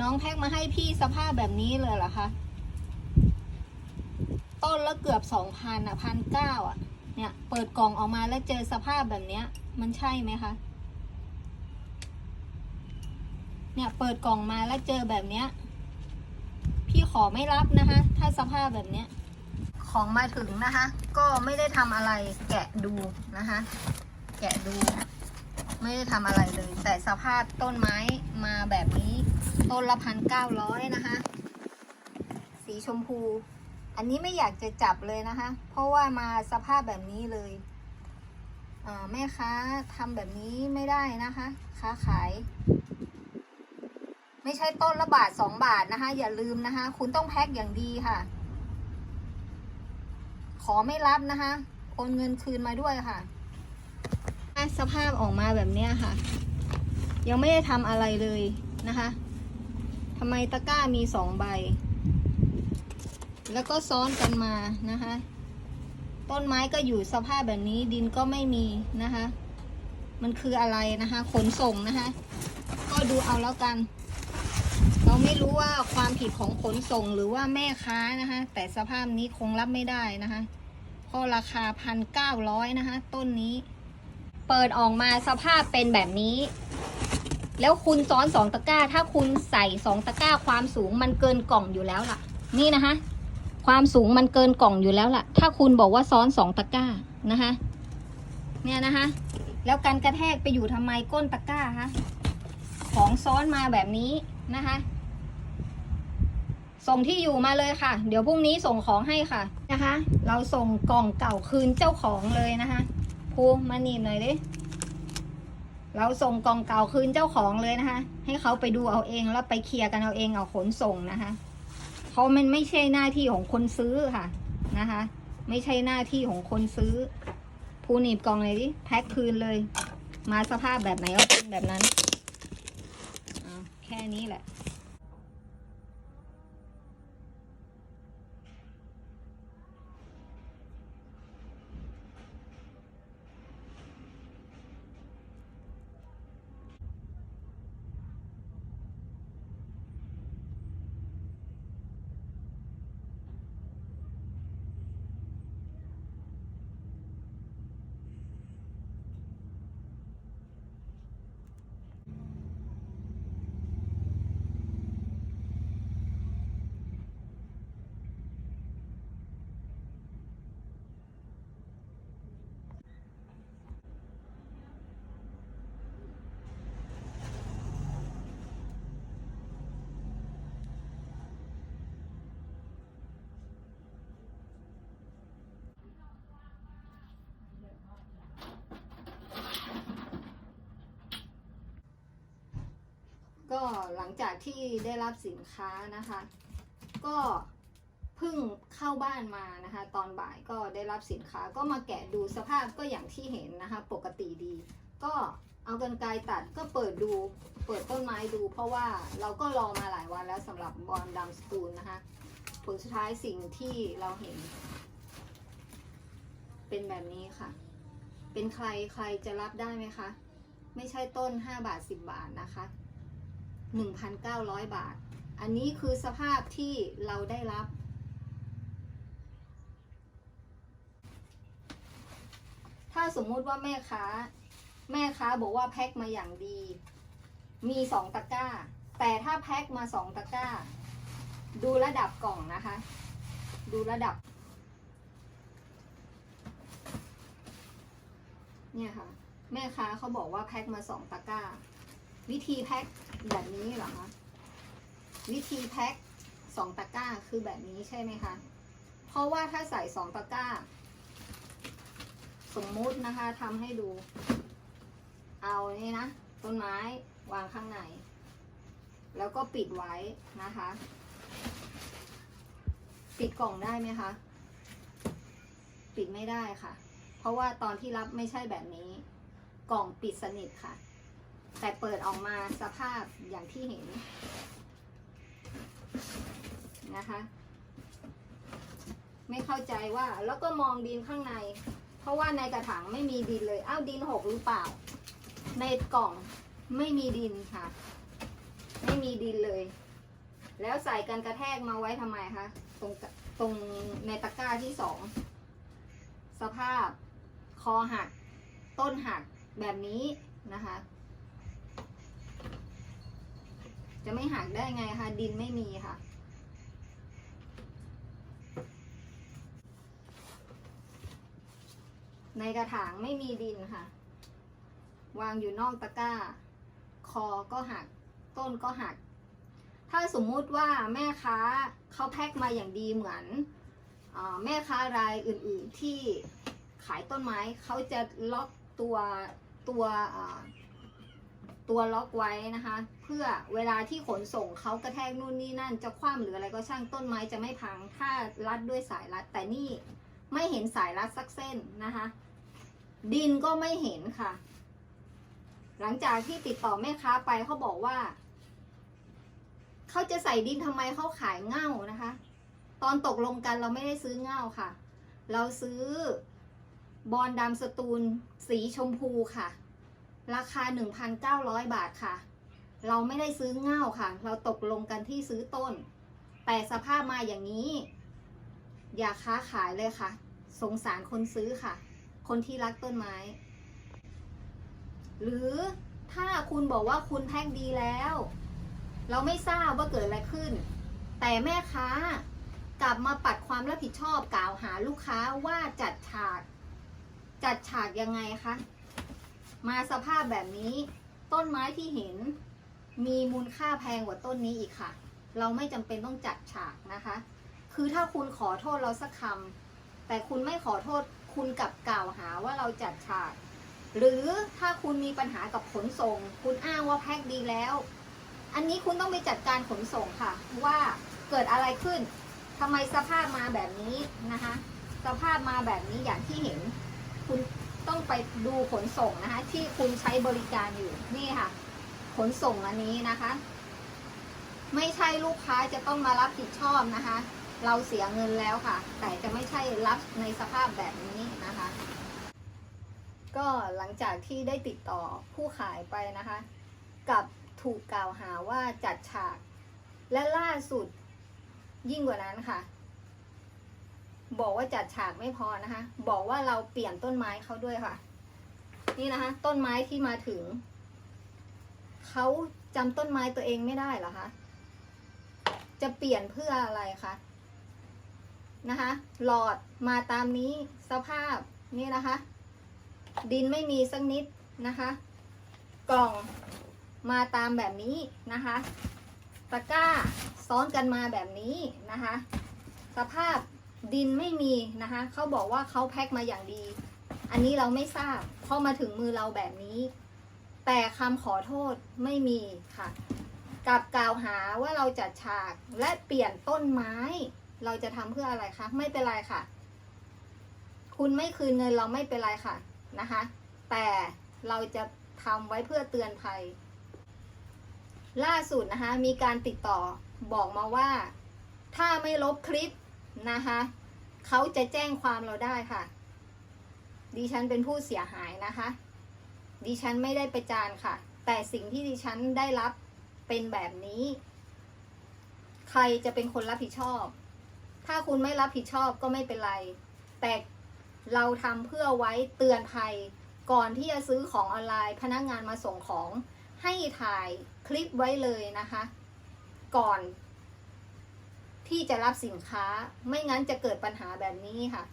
น้องแพ็คมาให้พี่สภาพแบบนี้เลยเหรอคะ ต้นละเกือบสองพันอะพันเก้าอะ เนี่ย เปิดกล่องออกมาแล้วเจอสภาพแบบเนี้ย มันใช่ไหมคะ เนี่ย เปิดกล่องมาแล้วเจอแบบเนี้ย พี่ขอไม่รับนะคะ ถ้าสภาพแบบเนี้ย ของมาถึงนะคะ ก็ไม่ได้ทำอะไรแกะดูนะคะ แกะดู ไม่ได้ทำอะไรเลย แต่สภาพต้นไม้มาแบบนี้ ต้นละพันเก้าร้อยนะคะ สีชมพู อันนี้ไม่อยากจะจับเลยนะคะ เพราะว่ามาสภาพแบบนี้เลยแม่ค้าทำแบบนี้ไม่ได้นะคะ ค้าขาย ไม่ใช่ต้นละบาทสองบาทนะคะ อย่าลืมนะคะ คุณต้องแพ็คอย่างดีค่ะ ขอไม่รับนะคะโอนเงินคืนมาด้วยค่ะสภาพออกมาแบบนี้ค่ะ ยังไม่ได้ทำอะไรเลยนะคะ ทำไมตะกร้ามีสองใบ แล้วก็ซ้อนกันมานะคะ ต้นไม้ก็อยู่สภาพแบบนี้ดินก็ไม่มีนะคะ มันคืออะไรนะคะ ขนส่งนะคะ ก็ดูเอาแล้วกัน เราไม่รู้ว่าความผิดของขนส่งหรือว่าแม่ค้านะคะ แต่สภาพนี้คงรับไม่ได้นะคะเพราะราคาพันเก้าร้อยนะคะ ต้นนี้ เปิดออกมาสภาพเป็นแบบนี้ แล้วคุณซ้อนสองตะกร้า ถ้าคุณใส่สองตะกร้า ความสูงมันเกินกล่องอยู่แล้วล่ะ นี่นะคะ ความสูงมันเกินกล่องอยู่แล้วล่ะ ถ้าคุณบอกว่าซ้อนสองตะกร้านะคะเนี่ยนะคะ แล้วการกระแทกไปอยู่ทำไมก้นตะกร้าคะของซ้อนมาแบบนี้นะคะ ส่งที่อยู่มาเลยค่ะ เดี๋ยวพรุ่งนี้ส่งของให้ค่ะนะคะ เราส่งกล่องเก่าคืนเจ้าของเลยนะคะภูมาหนีบหน่อยดิ เราส่งกล่องเก่าคืนเจ้าของเลยนะคะ ให้เขาไปดูเอาเองแล้วไปเคลียร์กันเอาเองเอาขนส่งนะคะเพราะมันไม่ใช่หน้าที่ของคนซื้อค่ะนะคะ ไม่ใช่หน้าที่ของคนซื้อภูหนีบกล่องเลยดิแพ็คคืนเลย มาสภาพแบบไหนก็เป็นแบบนั้นแค่นี้แหละ ก็หลังจากที่ได้รับสินค้านะคะ ก็เพิ่งเข้าบ้านมานะคะ ตอนบ่ายก็ได้รับสินค้าก็มาแกะดูสภาพก็อย่างที่เห็นนะคะ ปกติดี ก็เอากันไกรตัดก็เปิดดูเปิดต้นไม้ดู เพราะว่าเราก็รอมาหลายวันแล้วสำหรับบอลดัมสกูลนะคะผลสุดท้ายสิ่งที่เราเห็น เป็นแบบนี้ค่ะ เป็นใครใครจะรับได้ไหมคะ ไม่ใช่ต้น 5 บาท 10 บาทนะคะ 1,900 บาท อันนี้คือสภาพที่เราได้รับ ถ้าสมมุติว่าแม่ค้า แม่ค้าบอกว่าแพ็คมาอย่างดี มีสองตะกร้า แต่ถ้าแพ็คมาสองตะกร้า ดูระดับกล่องนะคะ ดูระดับ เนี่ยค่ะ แม่ค้าเขาบอกว่าแพ็คมาสองตะกร้า วิธีแพ็คแบบนี้เหรอคะ วิธีแพ็คสองตะกร้าคือแบบนี้ใช่ไหมคะ เพราะว่าถ้าใส่สองตะกร้า สมมุตินะคะทำให้ดู เอานี่นะ ต้นไม้วางข้างใน แล้วก็ปิดไว้นะคะ ปิดกล่องได้ไหมคะ ปิดไม่ได้ค่ะ เพราะว่าตอนที่รับไม่ใช่แบบนี้ กล่องปิดสนิทค่ะ แต่เปิดออกมาสภาพอย่างที่เห็นนะคะ ไม่เข้าใจว่าแล้วก็มองดินข้างใน เพราะว่าในกระถางไม่มีดินเลยอ้าวดินหกหรือเปล่า ในกล่องไม่มีดินค่ะ ไม่มีดินเลย แล้วใส่กันกระแทกมาไว้ทำไมคะตรงตรงในตะกร้าที่สองสภาพคอหัก ต้นหักแบบนี้นะคะ จะไม่หักได้ไงคะดินไม่มีค่ะ ในกระถางไม่มีดินค่ะ วางอยู่นอกตะกร้า คอก็หัก ต้นก็หัก ถ้าสมมุติว่าแม่ค้าเขาแพ็คมาอย่างดีเหมือนอแม่ค้ารายอื่นๆที่ขายต้นไม้เขาจะล็อกตัวตัวอ่า ตัวล็อกไว้นะคะ เพื่อเวลาที่ขนส่งเขากระแทกนู่นนี่นั่น จะคว่ำหรืออะไรก็ช่างต้นไม้จะไม่พัง ถ้ารัดด้วยสายรัด แต่นี่ไม่เห็นสายรัดสักเส้นนะคะ ดินก็ไม่เห็นค่ะ หลังจากที่ติดต่อแม่ค้าไปเขาบอกว่าเขาจะใส่ดินทำไมเขาขายเง่านะคะ ตอนตกลงกันเราไม่ได้ซื้อเง่าค่ะ เราซื้อบอลดำสตูลสีชมพูค่ะ ราคา 1,900 บาทค่ะ เราไม่ได้ซื้อเง่าค่ะ เราตกลงกันที่ซื้อต้น แต่สภาพมาอย่างนี้ อย่าค้าขายเลยค่ะ สงสารคนซื้อค่ะ คนที่รักต้นไม้ หรือถ้าคุณบอกว่าคุณแพ็คดีแล้ว เราไม่ทราบว่าเกิดอะไรขึ้น แต่แม่ค้ากลับมาปัดความรับผิดชอบกล่าวหาลูกค้าว่าจัดฉาก จัดฉากยังไงคะ มาสภาพแบบนี้ ต้นไม้ที่เห็นมีมูลค่าแพงกว่าต้นนี้อีกค่ะ เราไม่จำเป็นต้องจัดฉากนะคะ คือถ้าคุณขอโทษเราสักคำแต่คุณไม่ขอโทษคุณกลับกล่าวหาว่าเราจัดฉาก หรือถ้าคุณมีปัญหากับขนส่ง คุณอ้างว่าแพ็คดีแล้ว อันนี้คุณต้องไปจัดการขนส่งค่ะ ว่าเกิดอะไรขึ้นทำไมสภาพมาแบบนี้นะคะ สภาพมาแบบนี้อย่างที่เห็น คุณ ต้องไปดูขนส่งนะคะ ที่คุณใช้บริการอยู่นี่ค่ะ ขนส่งอันนี้นะคะ ไม่ใช่ลูกค้าจะต้องมารับผิดชอบนะคะ เราเสียเงินแล้วค่ะ แต่จะไม่ใช่รับในสภาพแบบนี้นะคะ ก็หลังจากที่ได้ติดต่อผู้ขายไปนะคะ กับถูกกล่าวหาว่าจัดฉาก และล่าสุดยิ่งกว่านั้นค่ะ บอกว่าจัดฉากไม่พอนะคะ บอกว่าเราเปลี่ยนต้นไม้เขาด้วยค่ะ นี่นะคะ ต้นไม้ที่มาถึงเขาจำต้นไม้ตัวเองไม่ได้เหรอคะ จะเปลี่ยนเพื่ออะไรคะนะคะ หลอดมาตามนี้สภาพนี่นะคะ ดินไม่มีสักนิดนะคะ กล่องมาตามแบบนี้นะคะ ตะกร้าซ้อนกันมาแบบนี้นะคะ สภาพ ดินไม่มีนะคะเขาบอกว่าเขาแพ็คมาอย่างดี อันนี้เราไม่ทราบพอมาถึงมือเราแบบนี้ แต่คำขอโทษไม่มีค่ะกับกล่าวหาว่าเราจัดฉากและเปลี่ยนต้นไม้ เราจะทำเพื่ออะไรคะไม่เป็นไรค่ะ คุณไม่คืนเงินเราไม่เป็นไรค่ะนะคะ แต่เราจะทำไว้เพื่อเตือนภัย ล่าสุดนะคะมีการติดต่อบอกมาว่า ถ้าไม่ลบคลิป นะคะเขาจะแจ้งความเราได้ค่ะ ดิฉันเป็นผู้เสียหายนะคะ ดิฉันไม่ได้ไปจานค่ะ แต่สิ่งที่ดิฉันได้รับเป็นแบบนี้ ใครจะเป็นคนรับผิดชอบ ถ้าคุณไม่รับผิดชอบก็ไม่เป็นไร แต่เราทำเพื่อไว้เตือนภัยก่อนที่จะซื้อของออนไลน์ พนักงานมาส่งของให้ถ่ายคลิปไว้เลยนะคะ ก่อน ที่จะรับสินค้า ไม่งั้นจะเกิดปัญหาแบบนี้ค่ะ